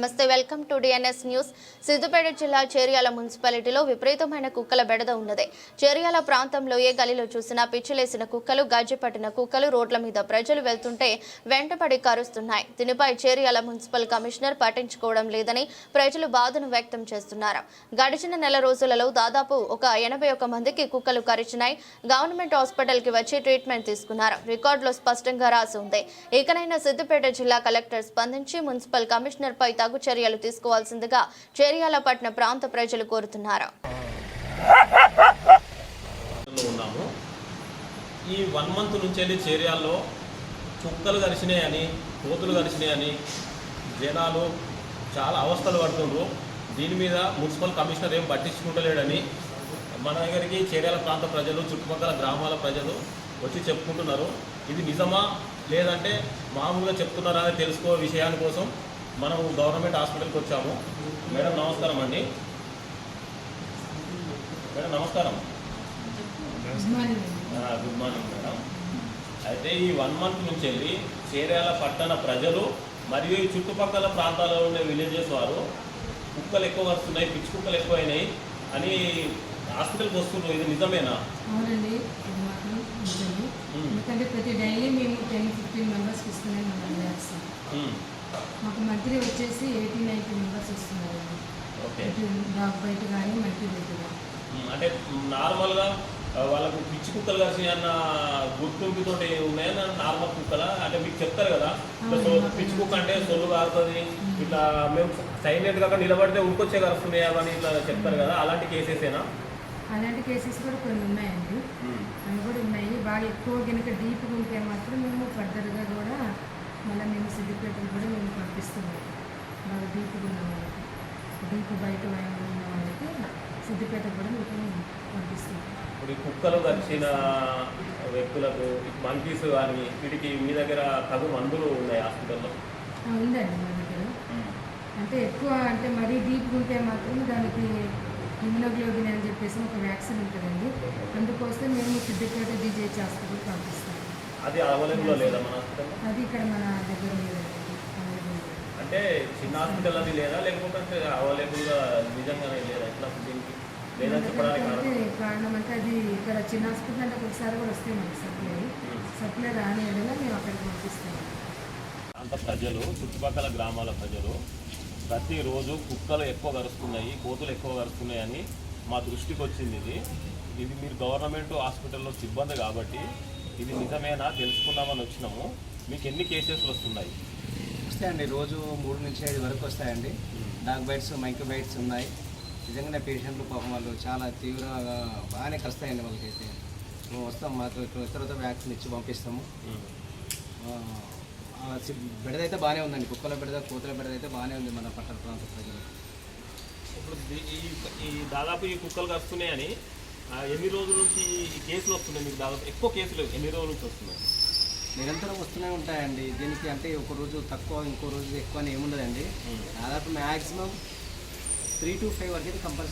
నమస్తే welcome to DNS news Siddipet జిల్లా చేర్యాల మున్సిపాలిటీలో విపరీతమైన కుక్కల బెడద ఉన్నది. చేర్యాల ప్రాంతంలో ఏ గలిలో చూసినా పిచ్చిలేసిన కుక్కలు గజ్జెపట్టిన కుక్కలు రోడ్ల మీద ప్రజలు వెళ్తుంటే వెంటపడి కరుస్తున్నాయి. దీనిపై చేర్యాల మున్సిపల్ కమిషనర్ పట్టించుకోవడం లేదని ప్రజలు బాధను వ్యక్తం చేస్తున్నారు. గడిచిన నెల రోజులలో దాదాపు ఒక ఎనభై ఒక మందికి కుక్కలు కరిచినాయి. గవర్నమెంట్ హాస్పిటల్కి వచ్చి ట్రీట్మెంట్ తీసుకున్నారు. రికార్డులో స్పష్టంగా రాసి ఉంది. ఇకనైనా సిద్దిపేట జిల్లా కలెక్టర్ స్పందించి మున్సిపల్ కమిషనర్ పై తగు చర్యలు తీసుకోవాల్సిందిగా చేర్యాలపట్న ప్రాంత ప్రజలు కోరుతున్నారు. ఉన్నాము. ఈ వన్ మంత్ నుంచి వెళ్ళి చుక్కలు కలిసినాయని కోతులు కలిసినాయని జనాలు చాలా అవస్థలు పడుతుండ్రు. దీని మీద మున్సిపల్ కమిషనర్ ఏం పట్టించుకుంటలేడని మన దగ్గరికి చేర్యాల ప్రాంత ప్రజలు చుట్టుపక్కల గ్రామాల ప్రజలు వచ్చి చెప్పుకుంటున్నారు. ఇది నిజమా? లేదంటే మామూలుగా చెప్తున్నారా అని తెలుసుకో విషయాని కోసం మనం గవర్నమెంట్ హాస్పిటల్కి వచ్చాము. మేడం నమస్కారం అండి. మేడం నమస్కారం. Good morning madam. అయితే ఈ వన్ మంత్ నుంచి వెళ్ళి చేర్యాల పట్టణ ప్రజలు మరియు ఈ చుట్టుపక్కల ప్రాంతాల్లో ఉండే విలేజెస్ వారు కుక్కలు ఎక్కువ వస్తున్నాయి పిచ్చి కుక్కలు ఎక్కువైనాయి అని హాస్పిటల్కి వస్తున్నారు. ఇది నిజమేనా? అవునండి. ఎందుకంటే ప్రతి డైలీ మేము టెన్ ఫిఫ్టీన్ మెంబర్స్కి ఇస్తున్నాం మాకు మంత్లీ వచ్చేసి ఎయిటీ నైన్టీ మెంబర్స్ వస్తున్నారండి ఓకే. డాగ్ బయట కానీ బయట అంటే నార్మల్గా వాళ్ళకు పిచ్చి కుక్కలు కలిసి అన్న గుర్తింపుతో ఉన్నాయన్న నార్మల్ కుక్కల? అంటే మీకు చెప్తారు కదా. పిచ్చి కుక్క అంటే సొల్లు కారుతుంది. ఇట్లా మేము సైలెంట్గా నిలబడితే ఉరికొచ్చే కరుస్తున్నాయి అవన్నీ ఇట్లా చెప్తారు కదా? అలాంటి కేసెసేనా అలాంటి కేసెస్ కూడా కొన్ని ఉన్నాయండి. అవి కూడా ఉన్నాయి. బాగా ఎక్కువ కనుక డీప్గా ఉంటే మాత్రం మేము ఫర్దర్గా కూడా మళ్ళీ మేము సిద్దిపేటలు కూడా మేము పంపిస్తున్నాం బాగా డీప్గా ఉన్న వాళ్ళకి. డీప్ బయట ఉన్న వాళ్ళకి సిద్దిపేట కూడా మేము పంపిస్తున్నాం ఇప్పుడు ఈ కుక్కలు కరిచిన వ్యక్తులకు మంకీస్ కానీ వీటికి మీ దగ్గర తగు మందులు ఉన్నాయి హాస్పిటల్లో? ఉందండి మా దగ్గర. అంటే ఎక్కువ అంటే మరీ డీప్గా ఉంటే మాత్రం దానికి హిమోగ్లోబిన్ అని చెప్పేసి ఒక వ్యాక్సిన్ ఉంటుందండి. అందుకోసం మేము సిద్దిపేట డిజేహెచ్ హాస్పిటల్ పంపిస్తాం అది అవైలబుల్లో లేదా మన హాస్పిటల్లో అది ఇక్కడ మన దగ్గర లేదండి available లేదు. అంటే చిన్న హాస్పిటల్ అది లేదా? లేకపోతే అవైలబుల్గా నిజంగానే లేదా? ఎట్లా దీనికి? లేదని చెప్పడానికి కారణం? కారణం అంటే అది ఇక్కడ చిన్న హాస్పిటల్ అంటే ఒకసారి కూడా వస్తాయి మనకి సప్లై. సప్లై రాని ఎడల మేము అక్కడికి పంపిస్తాం అంత ప్రజలు చుట్టుపక్కల గ్రామాల ప్రజలు ప్రతిరోజు కుక్కలు ఎక్కువ కరుస్తున్నాయి కోతులు ఎక్కువ కరుస్తున్నాయి అని మా దృష్టికి వచ్చింది ఇది. ఇది మీరు గవర్నమెంట్ హాస్పిటల్లో సిబ్బంది కాబట్టి ఇది నిజమేనా? తెలుసుకుందామని వచ్చినాము. మీకు ఎన్ని కేసెస్లు వస్తున్నాయి? వస్తాయండి. రోజు మూడు నుంచి ఐదు వరకు వస్తాయండి. డాగ్ బైట్స్ మైక్రో బైట్స్ ఉన్నాయి. నిజంగానే పేషెంట్లు పాపం వాళ్ళు చాలా తీవ్రంగా బాగానే కలుస్తాయండి వాళ్ళకైతే మేము వస్తాం మాకు తర్వాత వ్యాక్సిన్ ఇచ్చి పంపిస్తాము. ఆ, ఆ సి- బెడద అయితే బాగానే ఉందండి. కుక్కల బెడద కోతుల బెడద అయితే బాగానే ఉంది మన పట్టణ ప్రాంత ప్రజలు ఇప్పుడు ఈ దాదాపు ఈ కుక్కలు కరుస్తున్నాయని ఆ, ఎన్ని రోజుల నుంచి ఈ కేసులు వస్తున్నాయి? మీకు దాదాపు ఎక్కువ కేసులు ఎన్ని రోజుల నుంచి వస్తున్నాయి? నిరంతరం వస్తూనే ఉంటాయండి. దీనికి అంటే ఒక రోజు తక్కువ ఇంకో రోజు ఎక్కువ అని ఏముండదండి. దాదాపు మ్యాక్సిమం త్రీ టు ఫైవ్ వరకు అయితే కంపల్సరీ